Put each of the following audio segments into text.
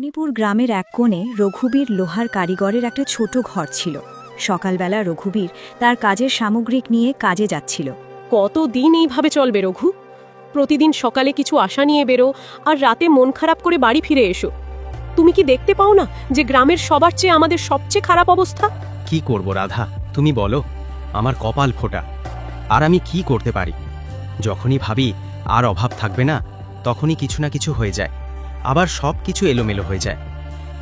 মণিপুর গ্রামের এক কোণে রঘুবীর লোহার কারিগরের একটা ছোট ঘর ছিল। সকালবেলা রঘুবীর তার কাজের সামগ্রিক নিয়ে কাজে যাচ্ছিল। কতদিন এইভাবে চলবে রঘু? প্রতিদিন সকালে কিছু আশা নিয়ে বেরো আর রাতে মন খারাপ করে বাড়ি ফিরে এসো। তুমি কি দেখতে পাও না যে গ্রামের সবার চেয়ে আমাদের সবচেয়ে খারাপ অবস্থা? কি করব রাধা তুমি বলো আমার কপাল ফোটা। আর আমি কি করতে পারি? যখনই ভাবি আর অভাব থাকবে না তখনই কিছু না কিছু হয়ে যায়। আবার সব কিছু এলোমেলো হয়ে যায়।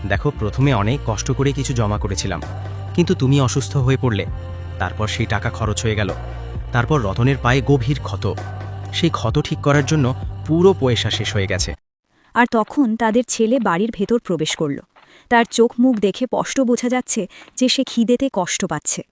দেখো, প্রথমে অনেক কষ্ট করে কিছু জমা করেছিলাম, কিন্তু তুমি অসুস্থ হয়ে পড়লে, তারপর সেই টাকা খরচ হয়ে গেল। তারপর রতনের পায়ে গভীর ক্ষত। সেই ক্ষত ঠিক করার জন্য পুরো পয়সা শেষ হয়ে গেছে। আর তখন তাদের ছেলে বাড়ির ভেতর প্রবেশ করল। তার চোখ মুখ দেখে স্পষ্ট বোঝা যাচ্ছে যে সে খিদেতে কষ্ট পাচ্ছে।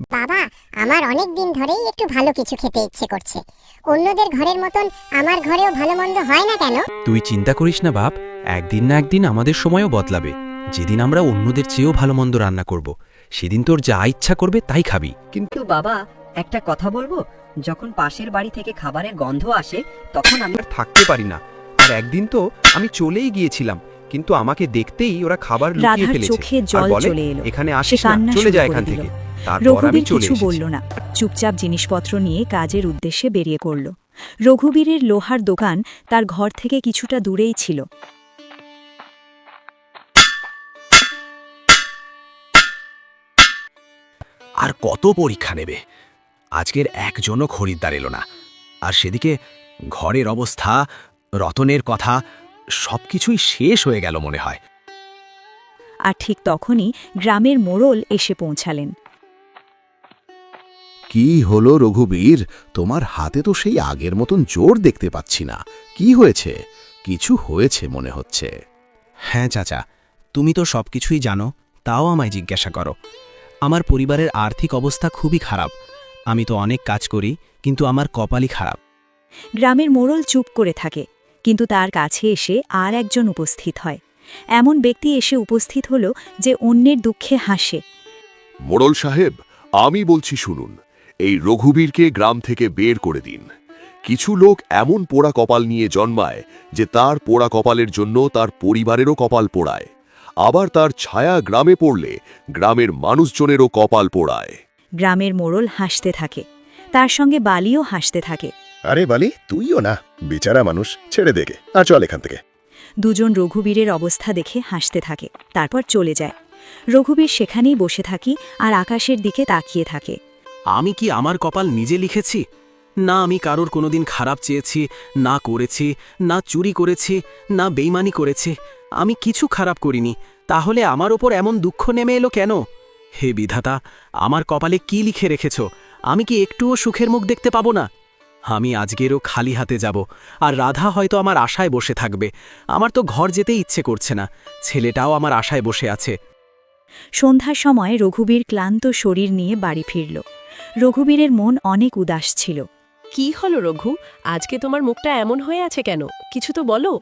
বাবা আমার অনেক দিন ধরেই একটু ভালো কিছু খেতে ইচ্ছে করছে। অন্যদের ঘরের মতন আমার ঘরেও ভালো মন্দ হয় না কেন? তুই চিন্তা করিস না বাপ একদিন না একদিন আমাদের সময়ও বদলাবে। যেদিন আমরা অন্যদের চেয়েও ভালো মন্দ রান্না করব সেদিন তোর যা ইচ্ছা করবে তাই খাবি। কিন্তু বাবা একটা কথা বলব যখন পাশের বাড়ি থেকে খাবারের গন্ধ আসে তখন আমি আর থাকতে পারি না। আর একদিন তো আমি চলেই গিয়েছিলাম কিন্তু আমাকে দেখতেই ওরা খাবার লুকিয়ে রাধার ফেলেছে। চোখে আর জল বলে চলে এলো। এখানে আসিস না কান্না চলে শুরু যায় করে এখান দিল। থেকে। রঘুবীর কিছু বলল না। চুপচাপ জিনিসপত্র নিয়ে কাজের উদ্দেশ্যে বেরিয়ে পড়ল। রঘুবীরের লোহার দোকান তার ঘর থেকে কিছুটা দূরেই ছিল। আর কত পরীক্ষা নেবে? আজকের একজনও খরিদ্দার এলো না। আর সেদিকে ঘরের অবস্থা রতনের কথা সবকিছুই শেষ হয়ে গেল মনে হয়। আর ঠিক তখনই গ্রামের মোড়ল এসে পৌঁছালেন। কি হলো রঘুবীর? তোমার হাতে তো সেই আগের মতন জোর দেখতে পাচ্ছি না। কি হয়েছে? কিছু হয়েছে মনে হচ্ছে। হ্যাঁ চাচা তুমি তো সব কিছুই জানো তাও আমায় জিজ্ঞাসা করো। আমার পরিবারের আর্থিক অবস্থা খুবই খারাপ। আমি তো অনেক কাজ করি কিন্তু আমার কপালই খারাপ। গ্রামের মোড়ল চুপ করে থাকে কিন্তু তার কাছে এসে আর একজন উপস্থিত হয়। এমন ব্যক্তি এসে উপস্থিত হল যে অন্যের দুঃখে হাসে। মোড়ল সাহেব আমি বলছি শুনুন এই রঘুবীরকে গ্রাম থেকে বের করে দিন। কিছু লোক এমন পোড়া কপাল নিয়ে জন্মায় যে তার পোড়া কপালের জন্য তার পরিবারেরও কপাল পোড়ায়। আবার তার ছায়া গ্রামে পড়লে গ্রামের মানুষজনেরও কপাল পোড়ায়। গ্রামের মোড়ল হাসতে থাকে। তার সঙ্গে বালিও হাসতে থাকে। আরে বালি তুইও না। বেচারা মানুষ ছেড়ে দেখে আর চল এখান থেকে। দুজন রঘুবীরের অবস্থা দেখে হাসতে থাকে। তারপর চলে যায়। রঘুবীর সেখানেই বসে থাকি আর আকাশের দিকে তাকিয়ে থাকে। আমি কি আমার কপাল নিজে লিখেছি? না আমি কারোর কোনোদিন খারাপ চেয়েছি, না করেছি, না চুরি করেছি, না বেইমানি করেছি। আমি কিছু খারাপ করিনি। তাহলে আমার ওপর এমন দুঃখ নেমে এলো কেন? হে বিধাতা, আমার কপালে কি লিখে রেখেছ? আমি কি একটুও সুখের মুখ দেখতে পাবো না? আমি আজকেরও খালি হাতে যাব, আর রাধা হয়তো আমার আশায় বসে থাকবে। আমার তো ঘর যেতে ইচ্ছে করছে না, ছেলেটাও আমার আশায় বসে আছে। সন্ধ্যার সময় রঘুবীর ক্লান্ত শরীর নিয়ে বাড়ি ফিরল। রঘুবীরের মন অনেক উদাস ছিল। কি হলো রঘু? আজকে তোমার মুখটা এমন হয়ে আছে কেন? কিছু তো বলো।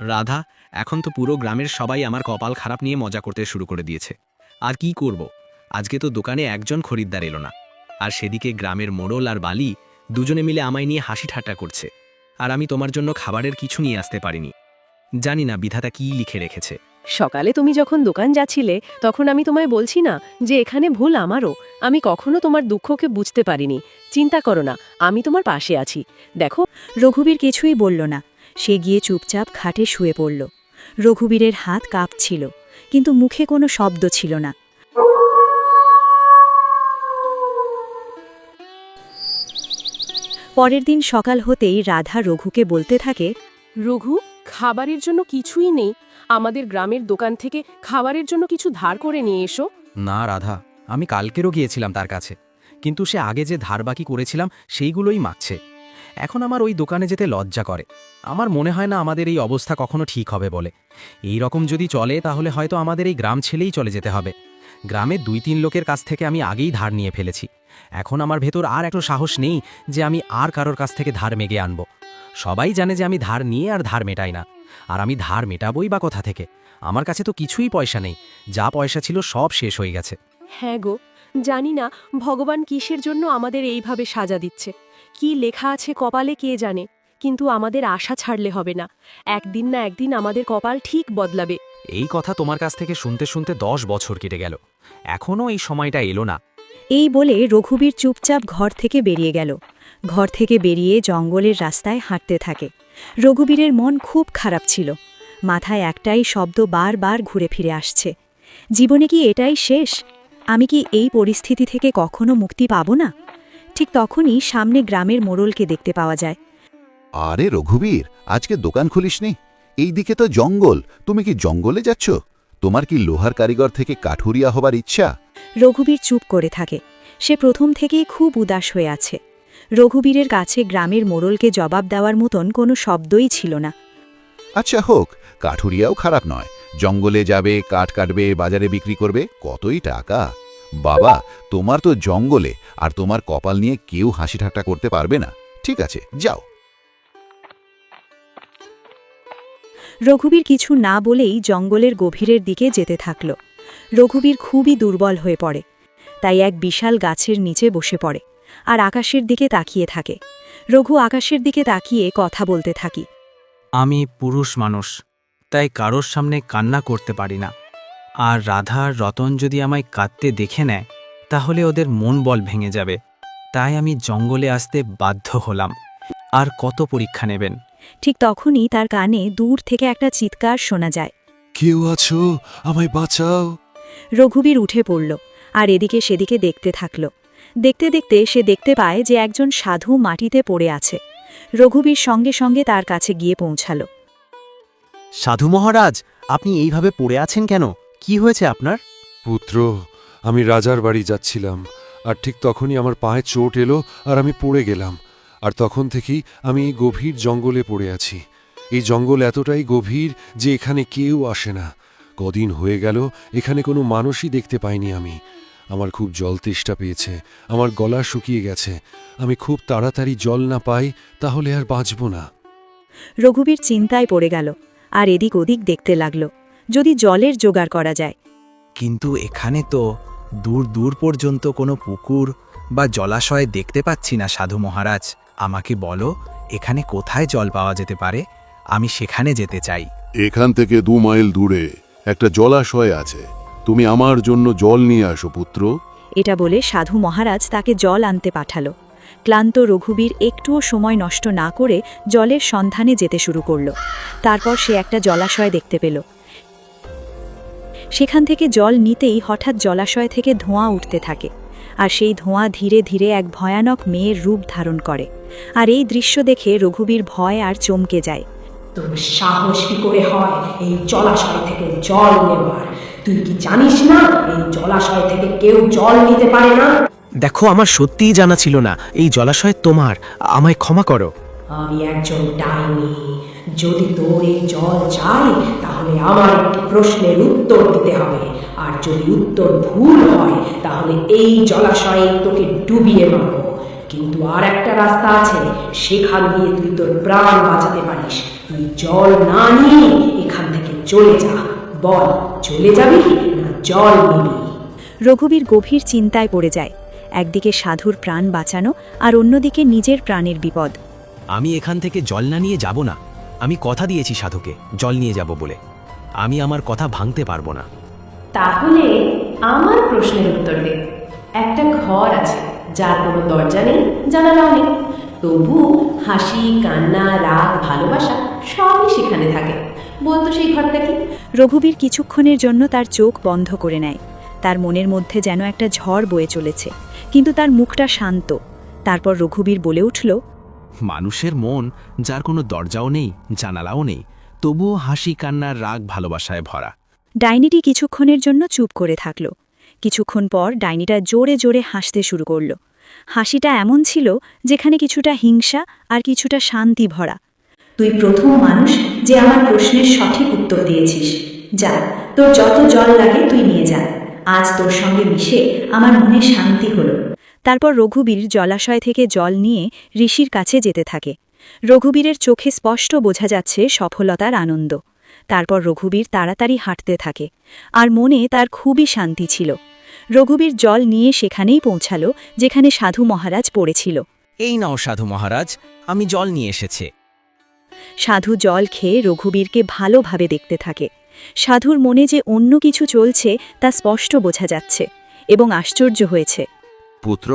রাধা এখন তো পুরো গ্রামের সবাই আমার কপাল খারাপ নিয়ে মজা করতে শুরু করে দিয়েছে। আর কি করব? আজকে তো দোকানে একজন খরিদ্দার এলো না। আর সেদিকে গ্রামের মোড়ল আর বালি দুজনে মিলে আমায় নিয়ে হাসি ঠাট্টা করছে। আর আমি তোমার জন্য খাবারের কিছু নিয়ে আসতে পারিনি। জানি না বিধাতা কি লিখে রেখেছে। সকালে তুমি যখন দোকান যাচ্ছিলে তখন আমি তোমায় বলছি না যে এখানে ভুল আমারও। আমি কখনো তোমার দুঃখকে বুঝতে পারিনি। চিন্তা করো না আমি তোমার পাশে আছি। দেখো। রঘুবীর কিছুই বলল না। সে গিয়ে চুপচাপ খাটে শুয়ে পড়ল। রঘুবীরের হাত কাঁপছিল কিন্তু মুখে কোনো শব্দ ছিল না। পরের দিন সকাল হতেই রাধা রঘুকে বলতে থাকে রঘু? খাবারের জন্য কিছুই নেই। আমাদের গ্রামের দোকান থেকে খাবারের জন্য কিছু ধার করে নিয়ে এসো। না, রাধা, আমি কালকেরও গিয়েছিলাম তার কাছে। কিন্তু সে আগে যে ধার বাকি করেছিলাম, সেইগুলোই মাগছে এখন আমার ওই দোকানে যেতে লজ্জা করে। আমার মনে হয় না আমাদের এই অবস্থা কখনো ঠিক হবে বলে। এই রকম যদি চলে, তাহলে হয়তো আমাদের এই গ্রাম ছেলেই চলে যেতে হবে। গ্রামের দুই তিন লোকের কাছ থেকে আমি আগেই ধার নিয়ে ফেলেছি। এখন আমার ভেতর আর একটু সাহস নেই যে আমি আর কারোর কাছ থেকে ধার মেগে আনব। সবাই জানে যে আমি ধার নিয়ে আর ধার মেটাই না। আর আমি ধার মেটাবই বা কোথা থেকে? আমার কাছে তো কিছুই পয়সা নেই। যা পয়সা ছিল সব শেষ হয়ে গেছে। হ্যাঁ গো জানি না ভগবান কিসের জন্য আমাদের এইভাবে সাজা দিচ্ছে। কি লেখা আছে কপালে কে জানে? কিন্তু আমাদের আশা ছাড়লে হবে না। একদিন না একদিন আমাদের কপাল ঠিক বদলাবে। এই কথা তোমার কাছ থেকে শুনতে শুনতে দশ বছর কেটে গেল। এখনও এই সময়টা এলো না। এই বলে রঘুবীর চুপচাপ ঘর থেকে বেরিয়ে গেল। ঘর থেকে বেরিয়ে জঙ্গলের রাস্তায় হাঁটতে থাকে। রঘুবীরের মন খুব খারাপ ছিল। মাথায় একটাই শব্দ বারবার ঘুরে ফিরে আসছে। জীবনে কি এটাই শেষ? আমি কি এই পরিস্থিতি থেকে কখনো মুক্তি পাব না? ঠিক তখনই সামনে গ্রামের মোড়লকে দেখতে পাওয়া যায়। আরে রঘুবীর, আজকে দোকান খুলিসনি? এই দিকে তো জঙ্গল। তুমি কি জঙ্গলে যাচ্ছ? তোমার কি লোহার কারিগর থেকে কাঠুরিয়া হবার ইচ্ছা? রঘুবীর চুপ করে থাকে। সে প্রথম থেকেই খুব উদাস হয়ে আছে। রঘুবীরের কাছে গ্রামের মোড়লকে জবাব দেওয়ার মতন কোনো শব্দই ছিল না। আচ্ছা হোক কাঠুরিয়াও খারাপ নয়। জঙ্গলে যাবে কাঠ কাটবে বাজারে বিক্রি করবে কতই টাকা। বাবা তোমার তো জঙ্গলে আর তোমার কপাল নিয়ে কেউ হাসি ঠাট্টা করতে পারবে না। ঠিক আছে যাও। রঘুবীর কিছু না বলেই জঙ্গলের গভীরের দিকে যেতে থাকল। রঘুবীর খুবই দুর্বল হয়ে পড়ে। তাই এক বিশাল গাছের নিচে বসে পড়ে আর আকাশের দিকে তাকিয়ে থাকে। রঘু আকাশের দিকে তাকিয়ে কথা বলতে থাকি। আমি পুরুষ মানুষ তাই কারোর সামনে কান্না করতে পারি না। আর রাধা আর রতন যদি আমায় কাঁদতে দেখে নেয় তাহলে ওদের মন বল ভেঙে যাবে। তাই আমি জঙ্গলে আসতে বাধ্য হলাম। আর কত পরীক্ষা নেবেন? ঠিক তখনই তার কানে দূর থেকে একটা চিৎকার শোনা যায়। কেউ আছো? আমায় বাঁচাও। রঘুবীর উঠে পড়ল আর এদিকে সেদিকে দেখতে থাকল। দেখতে দেখতে সে দেখতে পায় যে একজন সাধু মাটিতে পড়ে আছে। রঘুবীর সঙ্গে সঙ্গে তার কাছে গিয়ে পৌঁছাল। সাধু মহারাজ আপনি এইভাবে পড়ে আছেন কেন? কি হয়েছে আপনার? পুত্র আমি রাজার বাড়ি যাচ্ছিলাম আর ঠিক তখনই আমার পায়ে চোট এলো আর আমি পড়ে গেলাম। আর তখন থেকেই আমি এই গভীর জঙ্গলে পড়ে আছি। এই জঙ্গল এতটাই গভীর যে এখানে কেউ আসে না। কদিন হয়ে গেল এখানে কোনো মানুষই দেখতে পাইনি আমি। আমার খুব জল তেষ্টা পেয়েছে আমার গলা শুকিয়ে গেছে। আমি খুব তাড়াতাড়ি জল না পাই তাহলে আর বাঁচব না। রঘুবীর চিন্তায় পড়ে গেল আর এদিক ওদিক দেখতে লাগল যদি জলের জোগাড় করা যায়। কিন্তু এখানে তো দূর দূর পর্যন্ত কোনো পুকুর বা জলাশয় দেখতে পাচ্ছি না সাধু মহারাজ। আমাকে বলো এখানে কোথায় জল পাওয়া যেতে পারে? আমি সেখানে যেতে চাই। এখান থেকে দু মাইল দূরে। একটা জলাশয় আছে। তুমি আমার জন্য জল নিয়ে আসো, পুত্র। এটা বলে সাধু মহারাজ তাকে জল আনতে পাঠালো। ক্লান্ত রঘুবীর একটুও সময় নষ্ট না করে জলের সন্ধানে যেতে শুরু করল। তারপর সে একটা জলাশয় দেখতে পেল। সেখান থেকে জল নিতেই হঠাৎ জলাশয় থেকে ধোঁয়া উঠতে থাকে আর সেই ধোঁয়া ধীরে ধীরে এক ভয়ানক মেয়ের রূপ ধারণ করে। আর এই দৃশ্য দেখে রঘুবীর ভয় আর চমকে যায়। তোর সাহস কি করে হয় এই জলাশয় থেকে জল নেবার? তুই কি জানিস না এই জলাশয় থেকে কেউ জল নিতে পারে না? দেখো আমার সত্যিই জানা ছিল না। এই জলাশয় তোমার। আমায় ক্ষমা করো। আমি একজন ডাইনি। যদি তোর এই জল চাই তাহলে আমার একটি প্রশ্নের উত্তর দিতে হবে। আর যদি উত্তর ভুল হয় তাহলে এই জলাশয়ে তোকে ডুবিয়ে মারব। কিন্তু আর একটা রাস্তা আছে সেখান দিয়ে তুই তোর প্রাণ বাঁচাতে পারিস। তুই জল না নিয়ে এখান থেকে চলে যা। বল চলে যাবি না জল নিবি? রঘুবীর গভীর চিন্তায় পড়ে যায়। একদিকে সাধুর প্রাণ বাঁচানো আর অন্যদিকে নিজের প্রাণের বিপদ। আমি এখান থেকে জল না নিয়ে যাব না। আমি কথা দিয়েছি সাধুকে জল নিয়ে যাব বলে। আমি আমার কথা ভাঙতে পারব না। তাহলে আমার প্রশ্নের উত্তর দে। একটা ঘর আছে। যার কোনো দরজা নেই জানালাও নেই। তবু হাসি কান্না রাগ ভালোবাসা সবই সেখানে থাকে। বলতো সেই ঘরটা কি? রঘুবীর কিছুক্ষণের জন্য তার চোখ বন্ধ করে নেয়। তার মনের মধ্যে যেন একটা ঝড় বয়ে চলেছে কিন্তু তার মুখটা শান্ত। তারপর রঘুবীর বলে উঠল মানুষের মন যার কোনো দরজাও নেই জানালাও নেই তবুও হাসি কান্নার রাগ ভালোবাসায় ভরা। ডাইনিটি কিছুক্ষণের জন্য চুপ করে থাকল। কিছুক্ষণ পর ডাইনিটা জোরে জোরে হাসতে শুরু করল। হাসিটা এমন ছিল যেখানে কিছুটা হিংসা আর কিছুটা শান্তি ভরা। তুই প্রথম মানুষ যে আমার প্রশ্নের সঠিক উত্তর দিয়েছিস। যা তোর যত জল লাগে তুই নিয়ে যা। আজ তোর সঙ্গে মিশে আমার মনে শান্তি হলো। তারপর রঘুবীর জলাশয় থেকে জল নিয়ে ঋষির কাছে যেতে থাকে। রঘুবীরের চোখে স্পষ্ট বোঝা যাচ্ছে সফলতার আনন্দ। তারপর রঘুবীর তাড়াতাড়ি হাঁটতে থাকে। আর মনে তার খুবই শান্তি ছিল। রঘুবীর জল নিয়ে সেখানেই পৌঁছালো যেখানে সাধু মহারাজ পড়েছিল। এই নাও সাধু মহারাজ আমি জল নিয়ে এসেছে। সাধু জল খেয়ে রঘুবীরকে ভালোভাবে দেখতে থাকে। সাধুর মনে যে অন্য কিছু চলছে তা স্পষ্ট বোঝা যাচ্ছে এবং আশ্চর্য হয়েছে। পুত্র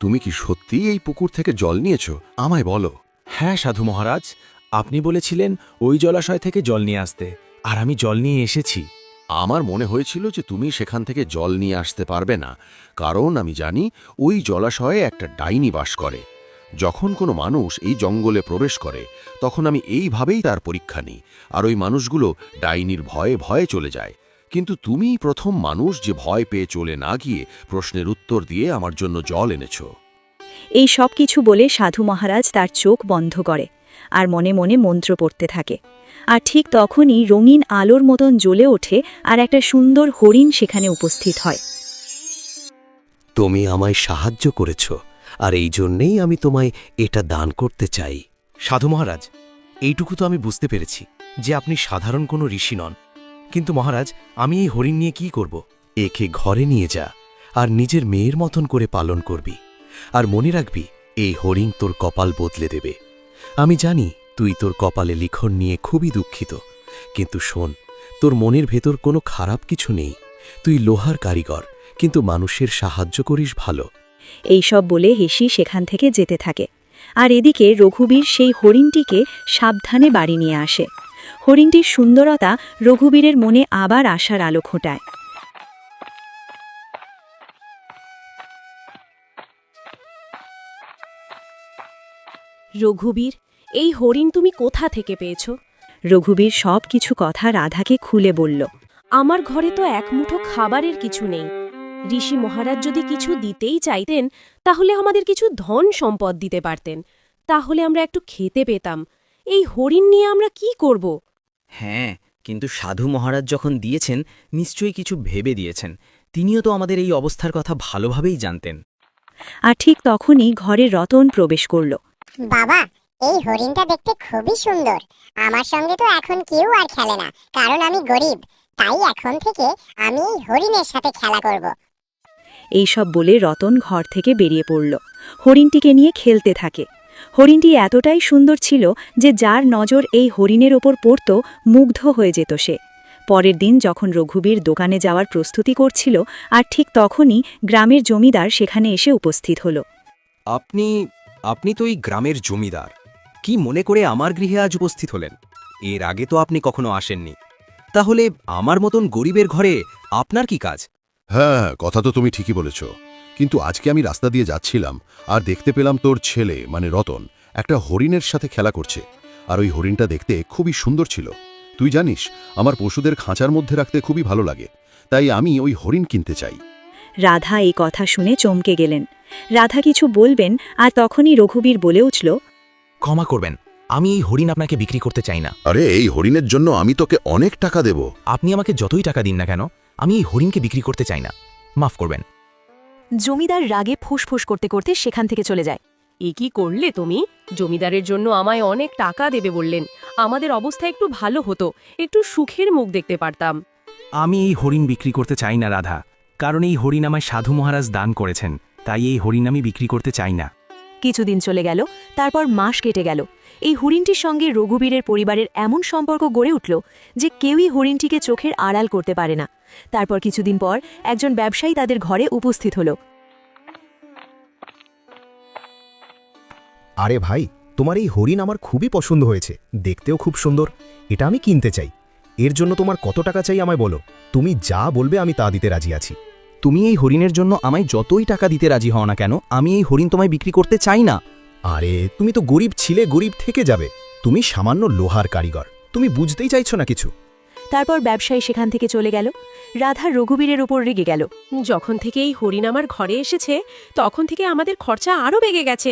তুমি কি সত্যি এই পুকুর থেকে জল নিয়েছ? আমায় বলো। হ্যাঁ সাধু মহারাজ আপনি বলেছিলেন ওই জলাশয় থেকে জল নিয়ে আসতে আর আমি জল নিয়ে এসেছি। আমার মনে হয়েছিল যে তুমি সেখান থেকে জল নিয়ে আসতে পারবে না, কারণ আমি জানি ওই জলাশয়ে একটা ডাইনি বাস করে। যখন কোনো মানুষ এই জঙ্গলে প্রবেশ করে, তখন আমি এইভাবেই তার পরীক্ষা নিই, আর ওই মানুষগুলো ডাইনির ভয়ে ভয়ে চলে যায়। কিন্তু তুমিই প্রথম মানুষ যে ভয় পেয়ে চলে না গিয়ে প্রশ্নের উত্তর দিয়ে আমার জন্য জল এনেছ। এই সব কিছু বলে সাধু মহারাজ তার চোখ বন্ধ করে, আর মনে মনে মন্ত্র পড়তে থাকে। আর ঠিক তখনই রঙিন আলোর মতন জ্বলে ওঠে আর একটা সুন্দর হরিণ সেখানে উপস্থিত হয়। তুমি আমায় সাহায্য করেছ আর এই জন্যেই আমি তোমায় এটা দান করতে চাই। সাধু মহারাজ এইটুকু তো আমি বুঝতে পেরেছি যে আপনি সাধারণ কোনো ঋষি নন। কিন্তু মহারাজ আমি এই হরিণ নিয়ে কি করব? একে ঘরে নিয়ে যা আর নিজের মেয়ের মতন করে পালন করবি। আর মনে রাখবি এই হরিণ তোর কপাল বদলে দেবে। আমি জানি তুই তোর কপালে লিখন নিয়ে খুবই দুঃখিত। কিন্তু শোন তোর মনের ভেতর কোনো খারাপ কিছু নেই। তুই লোহার কারিগর কিন্তু মানুষের সাহায্য করিস ভালো। এইসব বলে হেসি সেখান থেকে যেতে থাকে। আর এদিকে রঘুবীর সেই হরিণটিকে সাবধানে বাড়ি নিয়ে আসে। হরিণটির সুন্দরতা রঘুবীরের মনে আবার আশার আলো খোঁটায় রঘুবীর এই হরিণ তুমি কোথা থেকে পেয়েছ? রঘুবীর সব কিছু কথা রাধাকে খুলে বলল আমার ঘরে তো এক মুঠো খাবারের কিছু নেই। ঋষি মহারাজ যদি কিছু দিতেই চাইতেন তাহলে আমাদের কিছু ধন সম্পদ দিতে পারতেন। তাহলে আমরা একটু খেতে পেতাম। এই হরিণ নিয়ে আমরা কি করব? হ্যাঁ কিন্তু সাধু মহারাজ যখন দিয়েছেন নিশ্চয়ই কিছু ভেবে দিয়েছেন। তিনিও তো আমাদের এই অবস্থার কথা ভালোভাবেই জানতেন। আর ঠিক তখনই ঘরে রতন প্রবেশ করল। বাবা এই হরিণটা দেখতে খুবই সুন্দর। আমার সঙ্গে তো এখন কেউ আর খেলে না কারণ আমি গরিব। তাই এখন থেকে আমি এই হরিণের সাথে খেলা করব। এইসব বলে রতন ঘর থেকে বেরিয়ে পড়ল। হরিণটিকে নিয়ে খেলতে থাকে। হরিণটি এতটাই সুন্দর ছিল যে যার নজর এই হরিণের ওপর পড়ত মুগ্ধ হয়ে যেত সে। পরের দিন যখন রঘুবীর দোকানে যাওয়ার প্রস্তুতি করছিল আর ঠিক তখনই গ্রামের জমিদার সেখানে এসে উপস্থিত হল। আপনি আপনি তো এই গ্রামের জমিদার। কি মনে করে আমার গৃহে আজ উপস্থিত হলেন? এর আগে তো আপনি কখনো আসেননি। তাহলে আমার মতন গরিবের ঘরে আপনার কি কাজ? হ্যাঁ কথা তো তুমি ঠিকই বলেছ। কিন্তু আজকে আমি রাস্তা দিয়ে যাচ্ছিলাম আর দেখতে পেলাম তোর ছেলে মানে রতন একটা হরিণের সাথে খেলা করছে। আর ওই হরিণটা দেখতে খুবই সুন্দর ছিল। তুই জানিস আমার পশুদের খাঁচার মধ্যে রাখতে খুবই ভালো লাগে। তাই আমি ওই হরিণ কিনতে চাই। রাধা এই কথা শুনে চমকে গেলেন। রাধা কিছু বলবেন আর তখনই রঘুবীর বলে উঠল ক্ষমা করবেন। আমি এই হরিণ আপনাকে বিক্রি করতে চাই না। আরে এই হরিণের জন্য আমি তোকে অনেক টাকা দেব। আপনি আমাকে যতই টাকা দিন না কেন আমি এই হরিণকে বিক্রি করতে চাই না। মাফ করবেন। জমিদার রাগে ফুসফুস করতে করতে সেখান থেকে চলে যায়। এ কি করলে তুমি? জমিদারের জন্য আমায় অনেক টাকা দেবে বললেন। আমাদের অবস্থা একটু ভালো হতো। একটু সুখের মুখ দেখতে পারতাম। আমি এই হরিণ বিক্রি করতে চাই না রাধা। কারণ এই হরিণ আমায় সাধু মহারাজ দান করেছেন। তাই এই হরিণ আমি বিক্রি করতে চাই না। কিছুদিন চলে গেল, তারপর মাস কেটে গেল। এই হরিণটির সঙ্গে রঘুবীরের পরিবারের এমন সম্পর্ক গড়ে উঠল যে কেউই হরিণটিকে চোখের আড়াল করতে পারে না। তারপর কিছুদিন পর একজন ব্যবসায়ী তাদের ঘরে উপস্থিত হল। আরে ভাই, তোমার এই হরিণ আমার খুবই পছন্দ হয়েছে। দেখতেও খুব সুন্দর। এটা আমি কিনতে চাই। এর জন্য তোমার কত টাকা চাই আমায় বলো। তুমি যা বলবে আমি তা দিতে রাজি আছি। তুমি এই হরিণের জন্য আমায় যতই টাকা দিতে রাজি হও না কেন আমি এই হরিণ তোমায় বিক্রি করতে চাই না। আরে তুমি তো গরিব ছিলে গরিব থেকে যাবে। তুমি সামান্য লোহার কারিগর। তুমি বুঝতেই চাইছো না কিছু। তারপর ব্যবসায়ী সেখান থেকে চলে গেল। রাধা রঘুবীরের ওপর রেগে গেল। যখন থেকে এই হরিণ আমার ঘরে এসেছে তখন থেকে আমাদের খরচা আরও বেগে গেছে।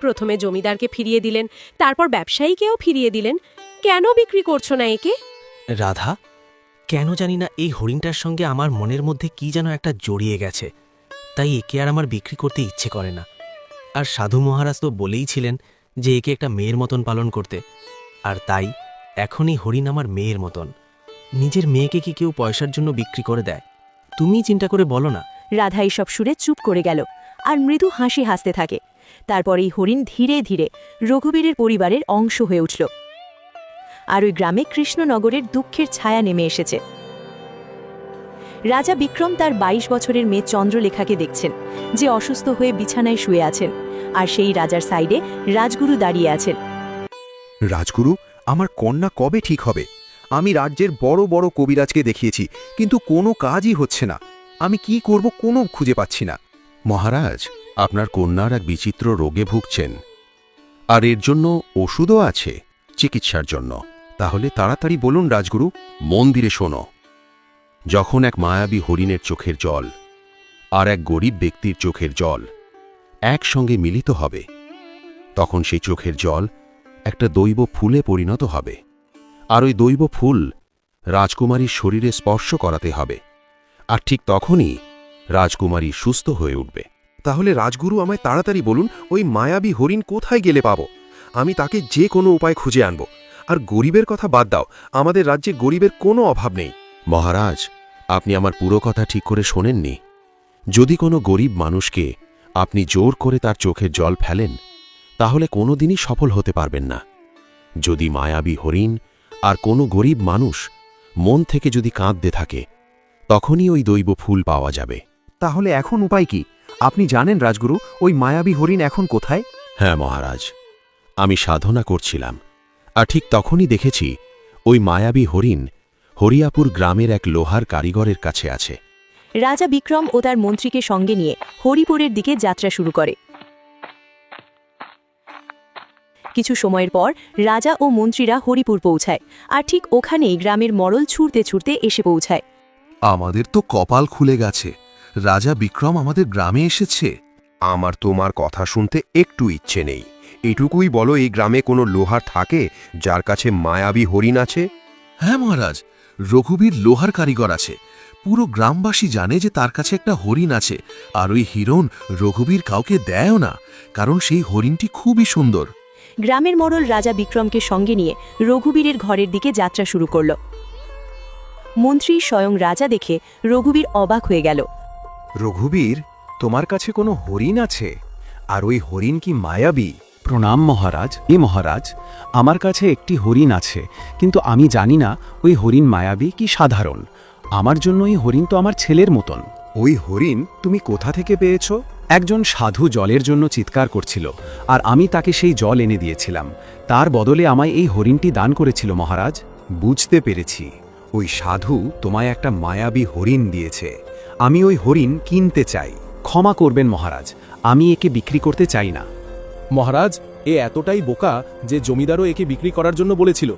প্রথমে জমিদারকে ফিরিয়ে দিলেন তারপর ব্যবসায়ীকেও ফিরিয়ে দিলেন। কেন বিক্রি করছ না একে? রাধা কেন জানি না এই হরিণটার সঙ্গে আমার মনের মধ্যে কি যেন একটা জড়িয়ে গেছে। তাই একে আর আমার বিক্রি করতে ইচ্ছে করে না। আর সাধু মহারাজ তো বলেই ছিলেন যে একে একটা মেয়ের মতন পালন করতে। আর তাই এখনই হরিণ আমার মেয়ের মতন। নিজের মেয়েকে কি কেউ পয়সার জন্য বিক্রি করে দেয়? তুমি চিন্তা করে বলো না। রাধা এইসব সুরে চুপ করে গেল আর মৃদু হাসি হাসতে থাকে। তারপর এই হরিণ ধীরে ধীরে রঘুবীরের পরিবারের অংশ হয়ে উঠল। আর ওই গ্রামে কৃষ্ণনগরের দুঃখের ছায়া নেমে এসেছে। রাজা বিক্রম তার ২২ বছরের মেয়ে চন্দ্রলেখাকে দেখছেন যে অসুস্থ হয়ে বিছানায় শুয়ে আছেন আর সেই রাজার সাইডে রাজগুরু দাঁড়িয়ে আছেন। রাজগুরু আমার কন্যা কবে ঠিক হবে? আমি রাজ্যের বড় বড় কবিরাজকে দেখিয়েছি কিন্তু কোনো কাজই হচ্ছে না। আমি কি করব কোনো খুঁজে পাচ্ছি না। মহারাজ আপনার কন্যার এক বিচিত্র রোগে ভুগছেন। আর এর জন্য ওষুধও আছে। চিকিৎসার জন্য। তাহলে তাড়াতাড়ি বলুন রাজগুরু, মন্দিরে শোনো। যখন এক মায়াবী হরিণের চোখের জল আর এক গরিব ব্যক্তির চোখের জল একসঙ্গে মিলিত হবে, তখন সেই চোখের জল একটা দৈব ফুলে পরিণত হবে। আর ওই দৈব ফুল রাজকুমারীর শরীরে স্পর্শ করাতে হবে। আর ঠিক তখনই রাজকুমারী সুস্থ হয়ে উঠবে। তাহলে রাজগুরু আমায় তাড়াতাড়ি বলুন, ওই মায়াবী হরিণ কোথায় গেলে পাবো? আমি তাকে যে কোনো উপায় খুঁজে আনব। আর গরিবের কথা বাদ দাও আমাদের রাজ্যে গরিবের কোনো অভাব নেই। মহারাজ আপনি আমার পুরো কথা ঠিক করে শোনেননি। যদি কোনো গরিব মানুষকে আপনি জোর করে তার চোখের জল ফেলেন তাহলে কোনো দিনই সফল হতে পারবেন না। যদি মায়াবী হরিণ আর কোনো গরিব মানুষ মন থেকে যদি কাঁদতে থাকে তখনই ওই দৈব ফুল পাওয়া যাবে। তাহলে এখন উপায় কি? আপনি জানেন রাজগুরু ওই মায়াবী হরিণ এখন কোথায়? হ্যাঁ মহারাজ আমি সাধনা করছিলাম। আর ঠিক তখনই দেখেছি ওই মায়াবী হরিণ হরিয়াপুর গ্রামের এক লোহার কারিগরের কাছে আছে। রাজা বিক্রম ও তার মন্ত্রীকে সঙ্গে নিয়ে হরিপুরের দিকে যাত্রা শুরু করে। কিছু সময়ের পর রাজা ও মন্ত্রীরা হরিপুর পৌঁছায় আর ঠিক ওখানেই গ্রামের মরল ছুঁড়তে ছুঁড়তে এসে পৌঁছায়। আমাদের তো কপাল খুলে গেছে। রাজা বিক্রম আমাদের গ্রামে এসেছে। আমার তোমার কথা শুনতে একটু ইচ্ছে নেই। এটুকুই বলো এই গ্রামে কোনো লোহার থাকে যার কাছে মায়াবী হরিণ আছে? হ্যাঁ মহারাজ রঘুবীর লোহার কারিগর আছে। পুরো গ্রামবাসী জানে যে তার কাছে একটা হরিণ আছে আর ওই হিরণ রঘুবীর কাউকে দেয়ও না কারণ সেই হরিণটি খুবই সুন্দর। গ্রামের মরল রাজা বিক্রমকে সঙ্গে নিয়ে রঘুবীরের ঘরের দিকে যাত্রা শুরু করল। মন্ত্রী স্বয়ং রাজা দেখে রঘুবীর অবাক হয়ে গেল। রঘুবীর তোমার কাছে কোনো হরিণ আছে? আর ওই হরিণ কি মায়াবী? প্রণাম মহারাজ। এ মহারাজ আমার কাছে একটি হরিণ আছে কিন্তু আমি জানি না ওই হরিণ মায়াবী কি সাধারণ। আমার জন্য এই হরিণ তো আমার ছেলের মতন। ওই হরিণ তুমি কোথা থেকে পেয়েছ? একজন সাধু জলের জন্য চিৎকার করছিল আর আমি তাকে সেই জল এনে দিয়েছিলাম। তার বদলে আমায় এই হরিণটি দান করেছিল মহারাজ। বুঝতে পেরেছি। ওই সাধু তোমায় একটা মায়াবী হরিণ দিয়েছে। আমি ওই হরিণ কিনতে চাই। ক্ষমা করবেন মহারাজ আমি একে বিক্রি করতে চাই না। মহারাজ এ এতটাই বোকা যে জমিদারও একে বিক্রি করার জন্য বলেছিল।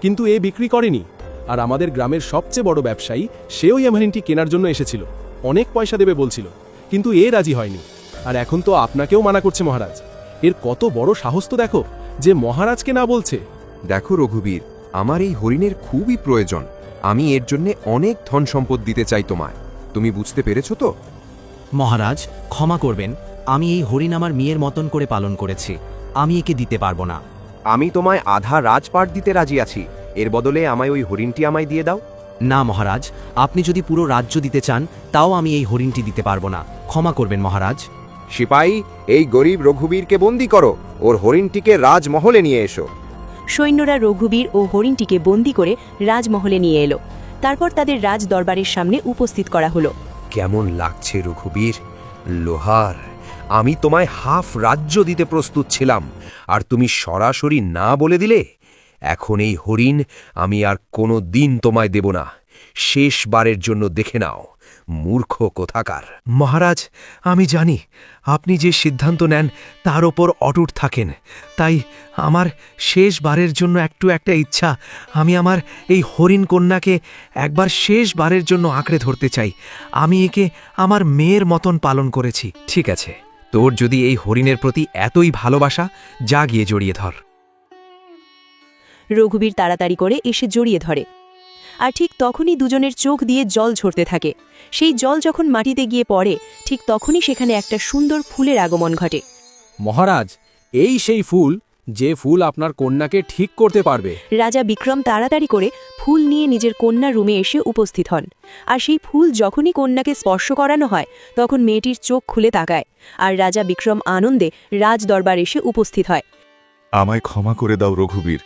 কিন্তু এ বিক্রি করেনি। আর আমাদের গ্রামের সবচেয়ে বড় ব্যবসায়ী সেও এমারিনটি কেনার জন্য এসেছিল। অনেক পয়সা দেবে বলছিল কিন্তু এ রাজি হয়নি। আর এখন তো আপনাকেও মানা করছে মহারাজ। এর কত বড় সাহস তো দেখো যে মহারাজকে না বলছে। দেখো রঘুবীর আমার এই হরিণের খুবই প্রয়োজন। আমি এর জন্য অনেক ধন সম্পদ দিতে চাই তোমায়। তুমি বুঝতে পেরেছ তো? মহারাজ ক্ষমা করবেন। আমি এই হরিণ আমার মেয়ের মতন করে পালন করেছি। আমি একে দিতে পারব না। আমি তোমায় আধা রাজপাট দিতে রাজি আছি। এর বদলে আমায় ওই হরিণটি আমায় দিয়ে দাও। না মহারাজ আপনি যদি পুরো রাজ্য দিতে চান তাও আমি এই হরিণটি দিতে পারব না। ক্ষমা করবেন মহারাজ। সিপাহী এই গরিব রঘুবীরকে বন্দি করো। ওর হরিণটিকে রাজমহলে নিয়ে এসো। সৈন্যরা রঘুবীর ও হরিণটিকে বন্দি করে রাজমহলে নিয়ে এলো। তারপর তাদের রাজ দরবারের সামনে উপস্থিত করা হলো। কেমন লাগছে রঘুবীর? লোহার আমি তোমায় হাফ রাজ্য দিতে প্রস্তুত ছিলাম আর তুমি সরাসরি না বলে দিলে এখন এই হরিণ আমি আর কোনো দিন তোমায় দেব না। শেষবারের জন্য দেখে নাও মূর্খ কোথাকার। মহারাজ আমি জানি আপনি যে সিদ্ধান্ত নেন তার ওপর অটুট থাকেন। তাই আমার শেষবারের জন্য একটু একটা ইচ্ছা আমি আমার এই হরিণ কন্যাকে একবার শেষবারের জন্য আঁকড়ে ধরতে চাই। আমি একে আমার মেয়ের মতন পালন করেছি। ঠিক আছে। তোর যদি এই হরিণের প্রতি এতই ভালোবাসা যা গিয়ে জড়িয়ে ধর। রঘুবীর তাড়াতাড়ি করে এসে জড়িয়ে ধরে। আর ঠিক তখনই দুজনের চোখ দিয়ে জল ঝরতে থাকে। সেই জল যখন মাটিতে গিয়ে পড়ে ঠিক তখনই সেখানে একটা সুন্দর ফুলের আগমন ঘটে। মহারাজ এই সেই ফুল যে ফুল আপনার কন্যাকে ঠিক করতে পারবে। রাজা বিক্রম তাড়াতাড়ি করে ফুল নিয়ে নিজের কন্যা রুমে এসে উপস্থিত হন। আর সেই ফুল যখনই কন্যাকে স্পর্শ করানো হয় তখন মেয়েটির চোখ খুলে তাকায় আর রাজা বিক্রম আনন্দে রাজ দরবার এসে উপস্থিত হয়। আমায় ক্ষমা করে দাও রঘুবীর।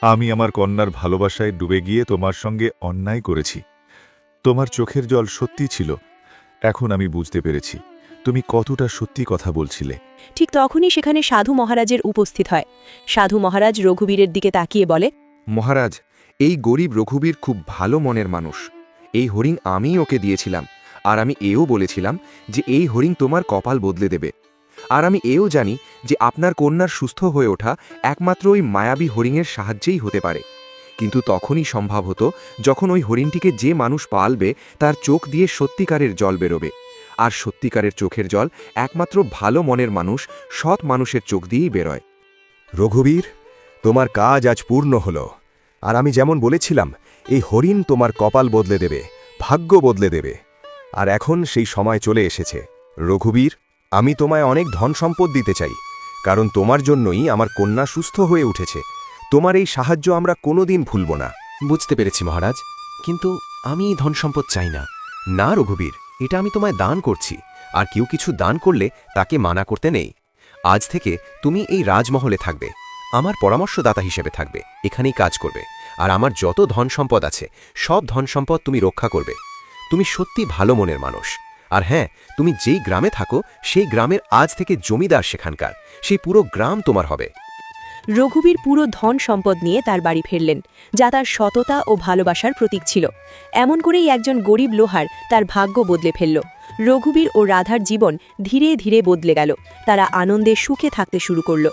আমি আমার কন্যার ভালোবাসায় ডুবে গিয়ে তোমার সঙ্গে অন্যায় করেছি। তোমার চোখের জল সত্যি ছিল। এখন আমি বুঝতে পেরেছি। তুমি কতটা সত্যি কথা বলছিলে। ঠিক তখনই সেখানে সাধু মহারাজের উপস্থিত হয়। সাধু মহারাজ রঘুবীরের দিকে তাকিয়ে বলে মহারাজ এই গরিব রঘুবীর খুব ভালো মনের মানুষ। এই হরিণ আমি ওকে দিয়েছিলাম, আর আমি এও বলেছিলাম যে এই হরিণ তোমার কপাল বদলে দেবে। আর আমি এও জানি যে আপনার কন্যার সুস্থ হয়ে ওঠা একমাত্র ওই মায়াবী হরিণের সাহায্যেই হতে পারে। কিন্তু তখনই সম্ভব হতো যখন ওই হরিণটিকে যে মানুষ পালবে, তার চোখ দিয়ে সত্যিকারের জল বেরোবে। আর সত্যিকারের চোখের জল একমাত্র ভালো মনের মানুষ সৎ মানুষের চোখ দিয়েই বেরোয়। রঘুবীর, তোমার কাজ আজ পূর্ণ হল। আর আমি যেমন বলেছিলাম, এই হরিণ তোমার কপাল বদলে দেবে, ভাগ্য বদলে দেবে। আর এখন সেই সময় চলে এসেছে। রঘুবীর, আমি তোমায় অনেক ধন সম্পদ দিতে চাই, কারণ তোমার জন্যই আমার কন্যা সুস্থ হয়ে উঠেছে। তোমার এই সাহায্য আমরা কোনোদিন ভুলব না। বুঝতে পেরেছি, মহারাজ। কিন্তু আমি ধন সম্পদ চাই না। না, রঘুবীর, এটা আমি তোমায় দান করছি। আর কেউ কিছু দান করলে তাকে মানা করতে নেই। আজ থেকে তুমি এই রাজমহলে থাকবে। আমার পরামর্শদাতা হিসেবে থাকবে, এখানেই কাজ করবে। আর আমার যত ধন সম্পদ আছে, সব ধন সম্পদ তুমি রক্ষা করবে। তুমি সত্যি ভালো মনের মানুষ। আর হ্যাঁ তুমি যেই গ্রামে থাকো, সেই গ্রামের আজ থেকে জমিদার সেখানকার। সেই পুরো গ্রাম তোমার হবে। রঘুবীর পুরো ধন সম্পদ নিয়ে তার বাড়ি ফিরলেন, যা তার সততা ও ভালোবাসার প্রতীক ছিল। এমন করেই একজন গরিব লোহার তার ভাগ্য বদলে ফেলল। রঘুবীর ও রাধার জীবন ধীরে ধীরে বদলে গেল। তারা আনন্দে সুখে থাকতে শুরু করল।